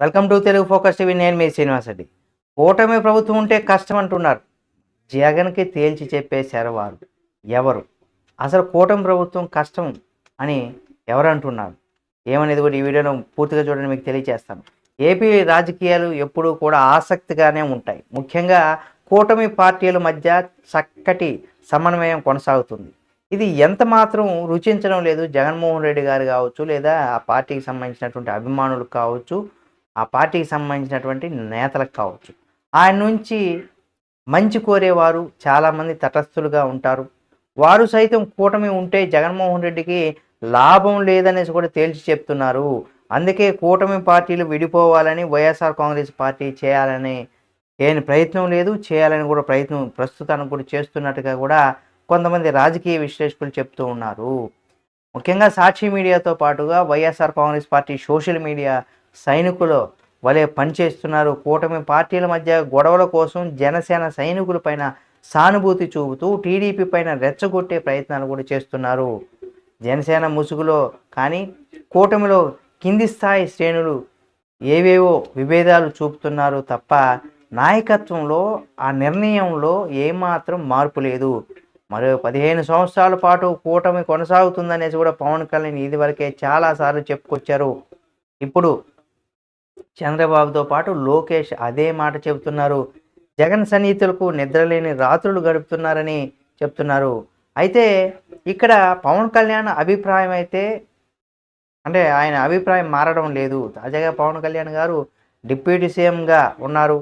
Welcome to Telugu focus TV. నేను మీ శ్రీనివాస్ రెడ్డి. కూటమి ప్రభుత్వం ఉంటే కష్టం అంటున్నారు. జగన్కి తేల్చి చెప్పేశారు వారు ఎవరు? అసలు కూటమి ప్రభుత్వం కష్టం అని ఎవరు అంటున్నారు? ఏమనేది కూడా ఈ వీడియోను పూర్తిగా చూడండి మీకు తెలియజేస్తాను ఏపీ రాజకీయాలు ఎప్పుడూ కూడా ఆసక్తిగానే ఉంటాయి. ముఖ్యంగా కూటమి పార్టీల మధ్య చక్కటి సమన్వయం కొనసాగుతుంది. ఇది ఎంత మాత్రం రుచించడం లేదు జగన్మోహన్ రెడ్డి గారు కావచ్చు లేదా ఆ పార్టీకి సంబంధించినటువంటి అభిమానులు కావచ్చు ఆ పార్టీకి సంబంధించినటువంటి నేతలకు కావచ్చు. ఆయన నుంచి మంచి కోరేవారు చాలామంది తటస్థులుగా ఉంటారు. వారు సైతం కూటమి ఉంటే జగన్మోహన్ రెడ్డికి లాభం లేదనేసి కూడా తేల్చి చెప్తున్నారు. అందుకే కూటమి పార్టీలు విడిపోవాలని వైఎస్ఆర్ కాంగ్రెస్ పార్టీ చేయాలని ఏని ప్రయత్నం లేదు. చేయాలని కూడా ప్రయత్నం ప్రస్తుతానికి కూడా చేస్తున్నట్టుగా కూడా కొంతమంది రాజకీయ విశ్లేషకులు చెప్తూ ఉన్నారు. ముఖ్యంగా సాక్షి మీడియాతో పాటుగా YSR Congress party social media సైనికులు వలె పనిచేస్తున్నారు కూటమి పార్టీల మధ్య గొడవల కోసం జనసేన సైనికుల పైన సానుభూతి చూపుతూ టీడీపీ పైన రెచ్చగొట్టే ప్రయత్నాలు కూడా చేస్తున్నారు. జనసేన ముసుగులో కానీ కూటమిలో కింది స్థాయి శ్రేణులు ఏవేవో విభేదాలు చూపుతున్నారు తప్ప నాయకత్వంలో ఆ నిర్ణయంలో ఏమాత్రం మార్పు లేదు. మరో పదిహేను సంవత్సరాల పాటు కూటమి కొనసాగుతుందనేసి కూడా పవన్ కళ్యాణ్ ఇదివరకే చాలాసార్లు చెప్పుకొచ్చారు. ఇప్పుడు చంద్రబాబుతో పాటు లోకేష్ అదే మాట చెబుతున్నారు. జగన్ సన్నిహితులకు నిద్రలేని రాత్రులు గడుపుతున్నారని చెప్తున్నారు. అయితే ఇక్కడ పవన్ కళ్యాణ్ అభిప్రాయం అయితే అంటే ఆయన అభిప్రాయం మారడం లేదు. తాజాగా పవన్ కళ్యాణ్ గారు డిప్యూటీ సీఎంగా ఉన్నారు.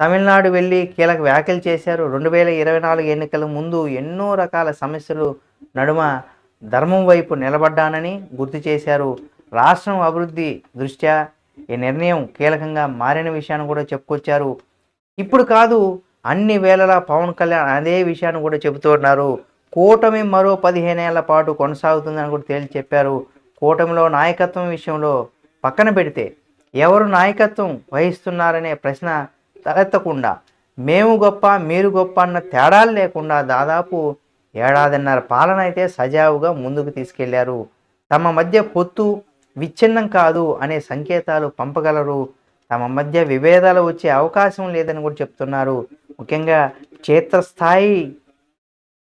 తమిళనాడు వెళ్ళి కీలక వ్యాఖ్యలు చేశారు. రెండు వేల ఇరవై నాలుగు ఎన్నికల ముందు ఎన్నో రకాల సమస్యలు నడుమ ధర్మం వైపు నిలబడ్డానని గుర్తు చేశారు. రాష్ట్రం అభివృద్ధి దృష్ట్యా ఈ నిర్ణయం కీలకంగా మారిన విషయాన్ని కూడా చెప్పుకొచ్చారు. ఇప్పుడు కాదు అన్ని వేళలా పవన్ కళ్యాణ్ అదే విషయాన్ని కూడా చెబుతున్నారు కూటమి మరో పదిహేనేళ్ళ పాటు కొనసాగుతుందని కూడా తేల్చి చెప్పారు. కూటమిలో నాయకత్వం విషయంలో పక్కన పెడితే ఎవరు నాయకత్వం వహిస్తున్నారనే ప్రశ్న తలెత్తకుండా మేము గొప్ప మీరు గొప్ప అన్న తేడాలు లేకుండా దాదాపు ఏడాదిన్నర పాలన అయితే సజావుగా ముందుకు తీసుకెళ్ళారు. తమ మధ్య పొత్తు విచ్ఛిన్నం కాదు అనే సంకేతాలు పంపగలరు. తమ మధ్య విభేదాలు వచ్చే అవకాశం లేదని కూడా చెప్తున్నారు. ముఖ్యంగా క్షేత్రస్థాయి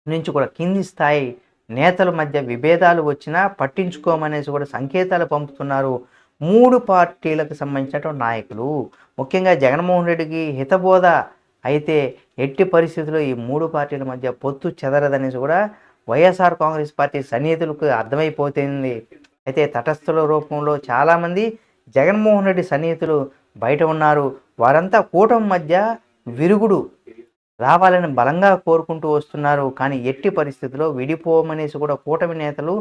నుంచి కూడా కింది స్థాయి నేతల మధ్య విభేదాలు వచ్చినా పట్టించుకోమనేసి కూడా సంకేతాలు పంపుతున్నారు మూడు పార్టీలకు సంబంధించినటువంటి నాయకులు. ముఖ్యంగా జగన్మోహన్ రెడ్డికి హితబోధ అయితే ఎట్టి పరిస్థితుల్లో ఈ మూడు పార్టీల మధ్య పొత్తు చెదరదనేసి కూడా వైఎస్ఆర్ కాంగ్రెస్ పార్టీ సన్నిహితులకు అర్థమైపోతుంది. అయితే తటస్థుల రూపంలో చాలామంది జగన్మోహన్ రెడ్డి సన్నిహితులు బయట ఉన్నారు. వారంతా కూటమి మధ్య విరుగుడు రావాలని బలంగా కోరుకుంటూ వస్తున్నారు. కానీ ఎట్టి పరిస్థితుల్లో విడిపోమనేసి కూడా కూటమి నేతలు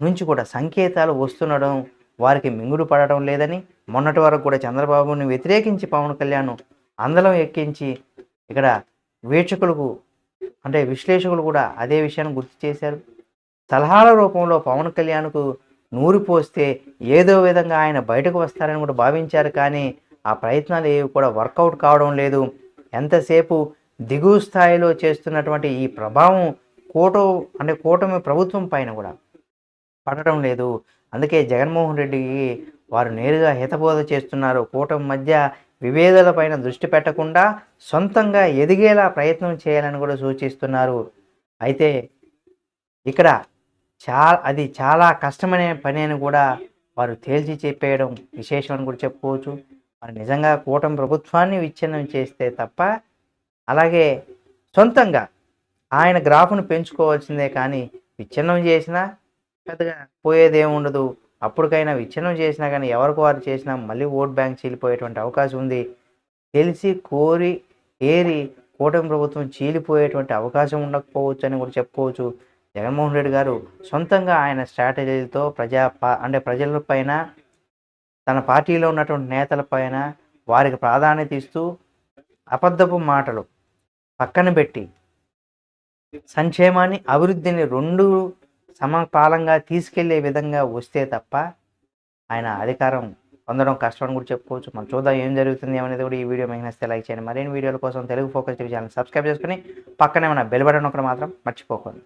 నుంచి కూడా సంకేతాలు వస్తుండడం వారికి మింగుడు పడడం లేదని మొన్నటి వరకు కూడా చంద్రబాబుని వ్యతిరేకించి పవన్ కళ్యాణ్ అందలం ఎక్కించి ఇక్కడ వీక్షకులకు అంటే విశ్లేషకులు కూడా అదే విషయాన్ని గుర్తు చేశారు. సలహాల రూపంలో పవన్ కళ్యాణ్కు నూరి పోస్తే ఏదో విధంగా ఆయన బయటకు వస్తారని కూడా భావించారు కానీ ఆ ప్రయత్నాలు ఏవి కూడా వర్కౌట్ కావడం లేదు. ఎంతసేపు దిగువ స్థాయిలో చేస్తున్నటువంటి ఈ ప్రభావం కూట అంటే కూటమి ప్రభుత్వం పైన కూడా పడటం లేదు. అందుకే జగన్మోహన్ రెడ్డికి వారు నేరుగా హితబోధ చేస్తున్నారు. కూటమి మధ్య విభేదాల పైన దృష్టి పెట్టకుండా సొంతంగా ఎదిగేలా ప్రయత్నం చేయాలని కూడా సూచిస్తున్నారు. అయితే ఇక్కడ చా అది చాలా కష్టమనే పని అని కూడా వారు తేల్చి చెప్పేయడం విశేషం అని కూడా చెప్పుకోవచ్చు. మరి నిజంగా కూటమి ప్రభుత్వాన్ని విచ్ఛిన్నం చేస్తే తప్ప అలాగే సొంతంగా ఆయన గ్రాఫ్ను పెంచుకోవాల్సిందే కానీ విచ్ఛిన్నం చేసినా పెద్దగా పోయేది ఏముండదు అప్పటికైనా విచ్ఛిన్నం చేసినా కానీ ఎవరికి వారు చేసినా మళ్ళీ ఓట్ బ్యాంక్ చీలిపోయేటువంటి అవకాశం ఉంది. తెలిసి కోరి ఏరి కూటమి ప్రభుత్వం చీలిపోయేటువంటి అవకాశం ఉండకపోవచ్చు అని కూడా చెప్పుకోవచ్చు. జగన్మోహన్ రెడ్డి గారు సొంతంగా ఆయన స్ట్రాటజీలతో ప్రజా పా- అంటే ప్రజల పైన తన పార్టీలో ఉన్నటువంటి నేతల పైన వారికి ప్రాధాన్యత ఇస్తూ అబద్ధపు మాటలు పక్కన పెట్టి సంక్షేమాన్ని అభివృద్ధిని రెండు సమపాలంగా తీసుకెళ్ళే విధంగా వస్తే తప్ప ఆయన అధికారం పొందడం కష్టం అని కూడా చెప్పుకోవచ్చు. మనం చూద్దాం ఏం జరుగుతుంది అనేది కూడా ఈ వీడియో మీకు నచ్చితే లైక్ చేయండి. మరిన్ని వీడియోల కోసం Telugu focus TV channel subscribe చేసుకుని పక్కనే మన బెల్ బటన్ ఒకటి మాత్రం మర్చిపోకండి.